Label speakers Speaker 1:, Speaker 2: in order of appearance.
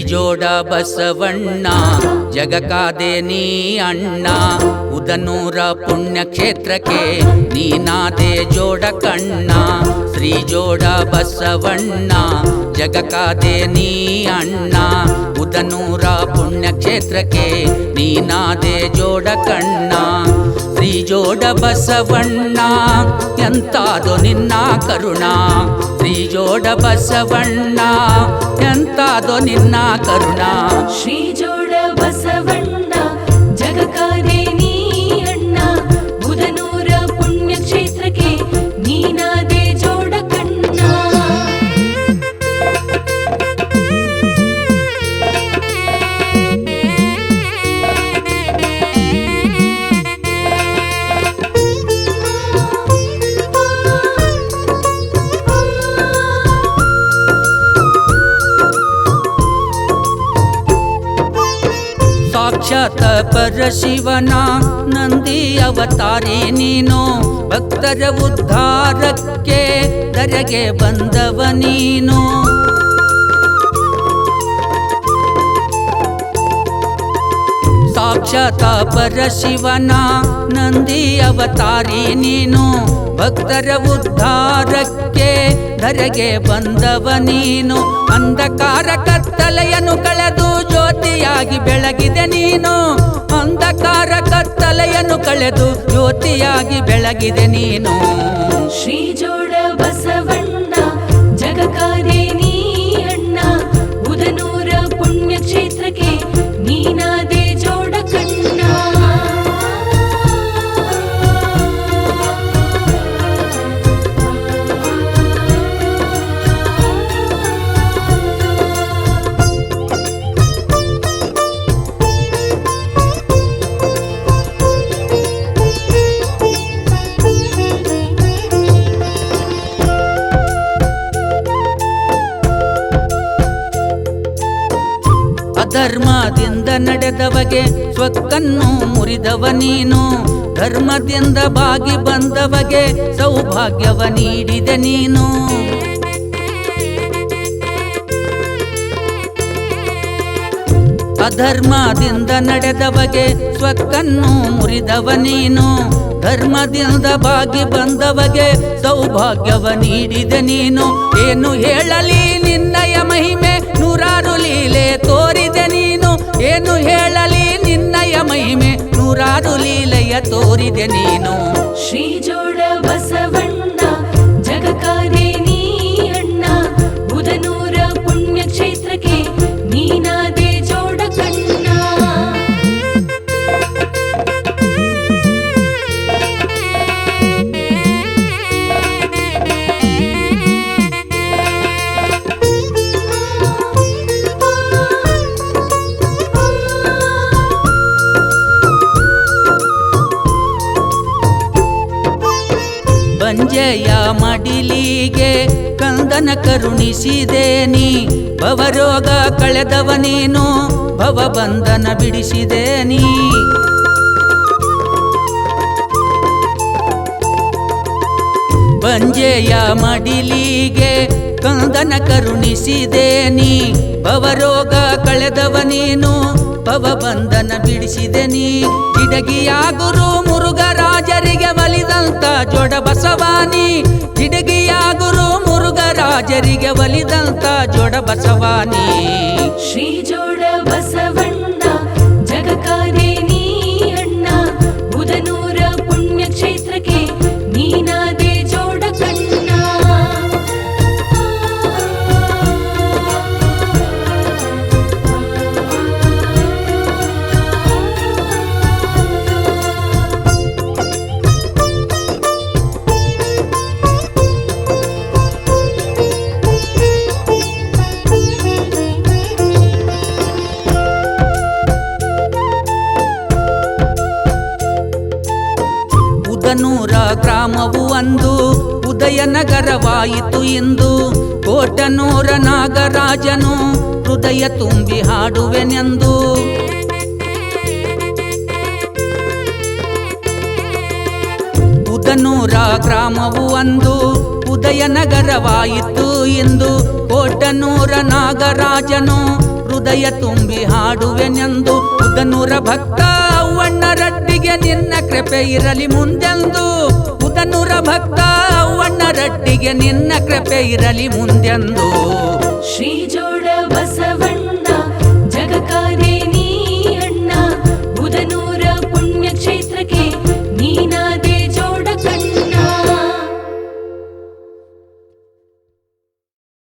Speaker 1: ಜೋಡ ಬಸವಣ್ಣ, ಜಗಕಾದೆ ನೀ ಅಣ್ಣ, ಉದನೂರ ಪುಣ್ಯಕ್ಷೇತ್ರಕ್ಕೆ ನೀನಾದೆ ಜೋಡ ಕಣ್ಣ, ಶ್ರೀ ಜೋಡ ಬಸವಣ್ಣ, ಜಗಕಾದೆ ನೀ ಅಣ್ಣ ಉದನೂರ ಪುಣ್ಯಕ್ಷೇತ್ರಕ್ಕೆ ನೀನಾದೆ ಜೋಡ ಕಣ್ಣ ಶ್ರೀ ಜೋಡ ಬಸವಣ್ಣ, ಎಂತಾದು ನಿನ್ನ ಕರುಣ. ಶ್ರೀ ಜೋಡ ಬಸವಣ್ಣ, ಎಂತಾದು ನಿನ್ನ ಕರುಣ.
Speaker 2: ಶ್ರೀ
Speaker 1: ಸಾಕ್ಷಾತ್ ಪರಶಿವನ ನಂದಿ ಅವತಾರಿ ನೀನು. ಭಕ್ತರ ಉದ್ಧಾರಕ್ಕೆ ದರೆಗೆ ಬಂದವ ನೀನು. ಸಾಕ್ಷಾತ್ ಪರಶಿವನ ನಂದಿ ಅವತಾರಿ ನೀನು. ಭಕ್ತರ ಉದ್ಧಾರಕ್ಕೆ ಧರೆಗೆ ಬಂದವ ನೀನು. ಅಂಧಕಾರ ಕತ್ತಲೆಯನ್ನು ಕಳೆದು ಜ್ಯೋತಿಯಾಗಿ ಬೆಳಗಿದೆ ನೀನು. ಅಂಧಕಾರ ಕತ್ತಲೆಯನ್ನು ಕಳೆದು ಜ್ಯೋತಿಯಾಗಿ ಬೆಳಗಿದೆ ನೀನು.
Speaker 2: ಶ್ರೀ
Speaker 1: ಅಧರ್ಮದಿಂದ ನಡೆದವಗೆ ಸ್ವಕ್ಕನ್ನು ಮುರಿದವ ನೀನು. ಧರ್ಮದಿಂದ ಬಾಗಿ ಬಂದವಗೆ ಸೌಭಾಗ್ಯವ ನೀಡಿದೆ ನೀನು. ಅಧರ್ಮದಿಂದ ನಡೆದವಗೆ ಸ್ವಕ್ಕನ್ನು ಮುರಿದವ ನೀನು. ಧರ್ಮದಿಂದ ಬಾಗಿ ಬಂದವಗೆ ಸೌಭಾಗ್ಯವ ನೀಡಿದೆ ನೀನು. ಏನು ಹೇಳಲಿ? ಏನು ಹೇಳಲಿ ನಿನ್ನಯ ಮಹಿಮೆ ನೂರಾರು ಲೀಲೆಯ ತೋರಿದೆ ನೀನು.
Speaker 2: ಶ್ರೀ
Speaker 1: ಮಡಿಲಿಗೆ ಕಂದನ ಕರುಣಿಸಿದೇನಿ ಭವರೋಗ ಕಳೆದವ ನೀನು ಭವಬಂಧನ ಬಿಡಿಸಿದೆ ನೀ. ಬಂಜೆಯ ಮಡಿಲಿಗೆ ಕಂದನ ಕರುಣಿಸಿದೆ ನೀ. ಭವರೋಗ ಕಳೆದವ ನೀನು ಭವಬಂಧನ ಬಿಡಿಸಿದೆ ನೀ. ಜಿಡಗಿಯ ಗುರು ಮುರುಘರಾಜರಿಗೆ ಒಲಿದಂತ ಜೋಡ ಬಸವಾನಿ ಜಿಡಗಿಯ ಗುರು ಮುರುಘರಾಜರಿಗೆ ಒಲಿದಂತ ಜೋಡ ಬಸವಾನಿ
Speaker 2: ಶ್ರೀ ಜೋಡ
Speaker 1: ಉದನೂರ ಗ್ರಾಮವು ಅಂದು ಉದಯನಗರವಾಯಿತು ಇಂದು. ಕೋಟನೂರ ನಾಗರಾಜನು ಹೃದಯ ತುಂಬಿ ಹಾಡುವೆನೆಂದು. ಉದನೂರ ಗ್ರಾಮವು ಅಂದು ಉದಯನಗರವಾಯಿತು ಎಂದು ಕೋಟನೂರ ನಾಗರಾಜನು ಹೃದಯ ತುಂಬಿ ಹಾಡುವೆನೆಂದು. ಉದನೂರ ಭಕ್ತ ರಟ್ಟಿಗೆ ನಿನ್ನ ಕೃಪೆ ಇರಲಿ ಮುಂದೆಂದು. ಉದನೂರ ಭಕ್ತ ಅವ್ವಣ್ಣ ರಟ್ಟಿಗೆ ನಿನ್ನ ಕೃಪೆ ಇರಲಿ ಮುಂದೆಂದು. ಶ್ರೀ ಜೋಡ ಬಸವಣ್ಣ